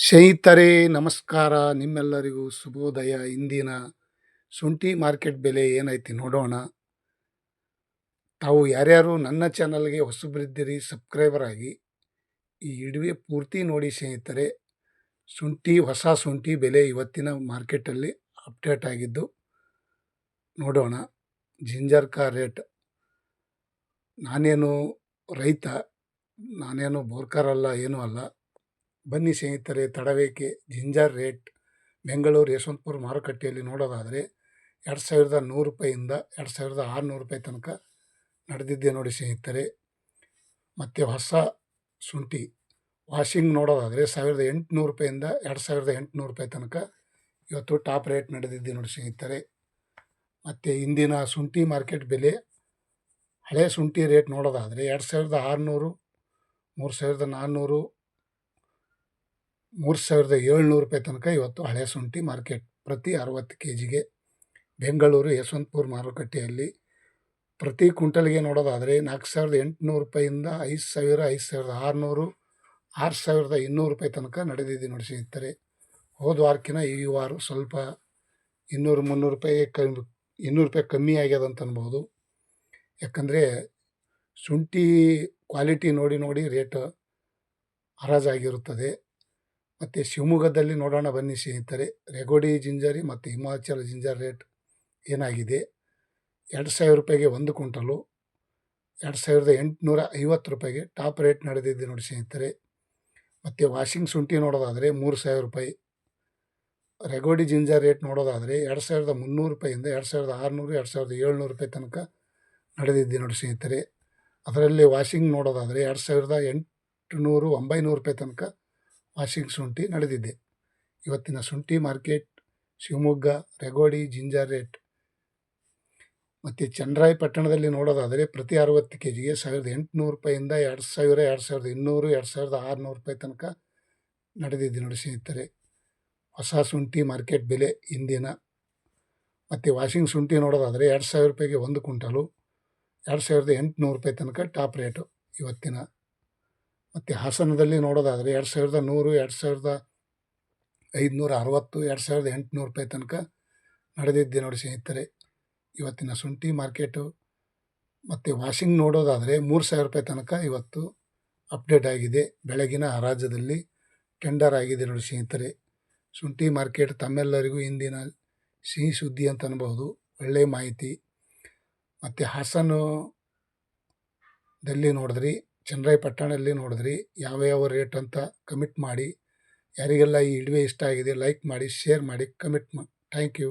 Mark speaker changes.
Speaker 1: ಸ್ನೇಹಿತರೆ, ನಮಸ್ಕಾರ. ನಿಮ್ಮೆಲ್ಲರಿಗೂ ಶುಭೋದಯ. ಇಂದಿನ ಶುಂಠಿ ಮಾರ್ಕೆಟ್ ಬೆಲೆ ಏನೈತಿ ನೋಡೋಣ. ತಾವು ಯಾರ್ಯಾರು ನನ್ನ ಚಾನಲ್ಗೆ ಹೊಸಬರಿದ್ದೀರಿ, ಸಬ್ಸ್ಕ್ರೈಬರ್ ಆಗಿ, ಈ ಇಡುವೆ ಪೂರ್ತಿ ನೋಡಿ ಸ್ನೇಹಿತರೆ. ಶುಂಠಿ, ಹೊಸ ಶುಂಠಿ ಬೆಲೆ ಇವತ್ತಿನ ಮಾರ್ಕೆಟಲ್ಲಿ ಅಪ್ಡೇಟ್ ಆಗಿದ್ದು, ನೋಡೋಣ. ಜಿಂಜರ್ ಕಾ ರೇಟ್. ನಾನೇನು ರೈತ, ನಾನೇನು ಬೋರ್ಕರ್ ಅಲ್ಲ, ಏನೂ ಅಲ್ಲ. ಬನ್ನಿ ಸ್ನೇಹಿತರೆ, ತಡವೇಕೆ ಜಿಂಜರ್ ರೇಟ್ ಬೆಂಗಳೂರು ಯಶವಂತಪುರ ಮಾರುಕಟ್ಟೆಯಲ್ಲಿ ನೋಡೋದಾದರೆ ಎರಡು ಸಾವಿರದ ನೂರು ರೂಪಾಯಿಂದ ಎರಡು ಸಾವಿರದ ಆರುನೂರು ರೂಪಾಯಿ ತನಕ ನಡೆದಿದ್ದೆ ನೋಡಿ ಸ್ನೇಹಿತರೆ. ಮತ್ತು ಹೊಸ ಶುಂಠಿ ವಾಷಿಂಗ್ ನೋಡೋದಾದರೆ ಸಾವಿರದ ಎಂಟುನೂರು ರೂಪಾಯಿಂದ ಎರಡು ಸಾವಿರದ ಎಂಟುನೂರು ರೂಪಾಯಿ ತನಕ ಇವತ್ತು ಟಾಪ್ ರೇಟ್ ನಡೆದಿದ್ದೆ ನೋಡಿ ಸ್ನೇಹಿತರೆ. ಮತ್ತು ಇಂದಿನ ಶುಂಠಿ ಮಾರ್ಕೆಟ್ ಬೆಲೆ ಹಳೆ ಶುಂಠಿ ರೇಟ್ ನೋಡೋದಾದರೆ ಎರಡು ಸಾವಿರದ ಆರುನೂರು, ಮೂರು ಸಾವಿರದ ನಾನ್ನೂರು ಮೂರು ಸಾವಿರದ ಏಳ್ನೂರು ರೂಪಾಯಿ ತನಕ ಇವತ್ತು ಹಳೆ ಶುಂಠಿ ಮಾರ್ಕೆಟ್ ಪ್ರತಿ ಅರವತ್ತು ಕೆ ಜಿಗೆ ಬೆಂಗಳೂರು ಯಶವಂತಪುರ ಮಾರುಕಟ್ಟೆಯಲ್ಲಿ ಪ್ರತಿ ಕ್ವಿಂಟಲ್ಗೆ ನೋಡೋದಾದರೆ ನಾಲ್ಕು ಸಾವಿರದ ಎಂಟುನೂರು ರೂಪಾಯಿಂದ ಐದು ಸಾವಿರ ಐದು ಸಾವಿರದ ಆರುನೂರು ಆರು ಸಾವಿರದ ಇನ್ನೂರು ರೂಪಾಯಿ ತನಕ ನಡೆದಿದೆ ನೋಡಿ ಸ್ನೇಹಿತರೆ. ಹೋದ ವಾರಕ್ಕಿಂತ ಈ ವಾರ ಸ್ವಲ್ಪ ಇನ್ನೂರು, ಮುನ್ನೂರು ರೂಪಾಯಿ ಕಮ್ಮಿ, ಇನ್ನೂರು ರೂಪಾಯಿ ಕಮ್ಮಿ ಆಗ್ಯದ ಅಂತ ಅನ್ಬೋದು. ಯಾಕಂದರೆ ಶುಂಠಿ ಕ್ವಾಲಿಟಿ ನೋಡಿ ನೋಡಿ ರೇಟ್ ಹರಾಜಾಗಿರುತ್ತದೆ. ಮತ್ತು ಶಿವಮೊಗ್ಗದಲ್ಲಿ ನೋಡೋಣ ಬನ್ನಿ ಸ್ನೇಹಿತರೆ. ರೆಗೋಡಿ ಜಿಂಜರಿ ಮತ್ತು ಹಿಮಾಚಲ ಜಿಂಜರ್ ರೇಟ್ ಏನಾಗಿದೆ? ಎರಡು ಸಾವಿರ ರೂಪಾಯಿಗೆ ಒಂದು ಕ್ವಿಂಟಲು, ಎರಡು ಸಾವಿರದ ಎಂಟುನೂರ ಐವತ್ತು ರೂಪಾಯಿಗೆ ಟಾಪ್ ರೇಟ್ ನಡೆದಿದೆ ನೋಡಿ ಸ್ನೇಹಿತರೆ. ಮತ್ತು ವಾಷಿಂಗ್ ಶುಂಠಿ ನೋಡೋದಾದರೆ ಮೂರು ಸಾವಿರ ರೂಪಾಯಿ. ರೆಗೋಡಿ ಜಿಂಜರ್ ರೇಟ್ ನೋಡೋದಾದರೆ ಎರಡು ಸಾವಿರದ ಮುನ್ನೂರು ರೂಪಾಯಿಂದ ಎರಡು ಸಾವಿರದ ಆರುನೂರು, ಎರಡು ಸಾವಿರದ ಏಳ್ನೂರು ರೂಪಾಯಿ ತನಕ ನಡೆದಿದ್ದೆ ನೋಡಿ ಸ್ನೇಹಿತರೆ. ಅದರಲ್ಲಿ ವಾಷಿಂಗ್ ನೋಡೋದಾದರೆ ಎರಡು ಸಾವಿರದ ಎಂಟುನೂರು, ಒಂಬೈನೂರು ರೂಪಾಯಿ ತನಕ ವಾಷಿಂಗ್ ಶುಂಠಿ ನಡೆದಿದೆ. ಇವತ್ತಿನ ಶುಂಠಿ ಮಾರ್ಕೆಟ್, ಶಿವಮೊಗ್ಗ, ರೆಗೋಡಿ, ಜಿಂಜರ್ ರೇಟ್. ಮತ್ತು ಚನ್ನರಾಯ ಪಟ್ಟಣದಲ್ಲಿ ನೋಡೋದಾದರೆ ಪ್ರತಿ ಅರವತ್ತು ಕೆ ಜಿಗೆ ಸಾವಿರದ ಎಂಟುನೂರು ರೂಪಾಯಿಂದ ಎರಡು ಸಾವಿರ, ಎರಡು ಸಾವಿರದ ಇನ್ನೂರು, ಎರಡು ಸಾವಿರದ ಆರುನೂರು ರೂಪಾಯಿ ತನಕ ನಡೆದಿದ್ದು ನೋಡಿ ಸ್ನೇಹಿತರೆ. ಹೊಸ ಶುಂಠಿ ಮಾರ್ಕೆಟ್ ಬೆಲೆ ಇಂದಿನ. ಮತ್ತು ವಾಷಿಂಗ್ ಶುಂಠಿ ನೋಡೋದಾದರೆ ಎರಡು ಸಾವಿರ ರೂಪಾಯಿಗೆ ಒಂದು ಕ್ವಿಂಟಲು, ಎರಡು ಸಾವಿರದ ಎಂಟುನೂರು ರೂಪಾಯಿ ತನಕ ಟಾಪ್ ರೇಟು ಇವತ್ತಿನ. ಮತ್ತು ಹಾಸನದಲ್ಲಿ ನೋಡೋದಾದರೆ ಎರಡು ಸಾವಿರದ ನೂರು, ಎರಡು ಸಾವಿರದ ಐದುನೂರ ಅರವತ್ತು, ಎರಡು ಸಾವಿರದ ಎಂಟುನೂರು ರೂಪಾಯಿ ತನಕ ನಡೆದಿದ್ದೆ ನೋಡಿ ಸ್ನೇಹಿತರೆ. ಇವತ್ತಿನ ಶುಂಠಿ ಮಾರ್ಕೆಟು ಮತ್ತು ವಾಷಿಂಗ್ ನೋಡೋದಾದರೆ ಮೂರು ಸಾವಿರ ರೂಪಾಯಿ ತನಕ ಇವತ್ತು ಅಪ್ಡೇಟ್ ಆಗಿದೆ. ಬೆಳಗಿನ ರಾಜ್ಯದಲ್ಲಿ ಟೆಂಡರ್ ಆಗಿದೆ ನೋಡಿ ಸ್ನೇಹಿತರೆ. ಶುಂಠಿ ಮಾರ್ಕೆಟ್ ತಮ್ಮೆಲ್ಲರಿಗೂ ಇಂದಿನ ಸಿಹಿ ಸುದ್ದಿ ಅಂತ ಅನ್ಬೋದು ಒಳ್ಳೆಯ ಮಾಹಿತಿ. ಮತ್ತು ಹಾಸನದಲ್ಲಿ ನೋಡಿದ್ರಿ ಚನ್ನರಾಯಪಟ್ಟಣದಲ್ಲಿ ನೋಡಿದ್ರಿ ಯಾವ ಯಾವ ರೇಟ್ ಅಂತ ಕಮಿಟ್ ಮಾಡಿ, ಯಾರಿಗೆಲ್ಲ ಈ ವಿಡಿಯೋ ಇಷ್ಟ ಆಗಿದೆ ಲೈಕ್ ಮಾಡಿ ಶೇರ್ ಮಾಡಿ ಕಮಿಟ್ ಮಾಡಿ ಥ್ಯಾಂಕ್ ಯು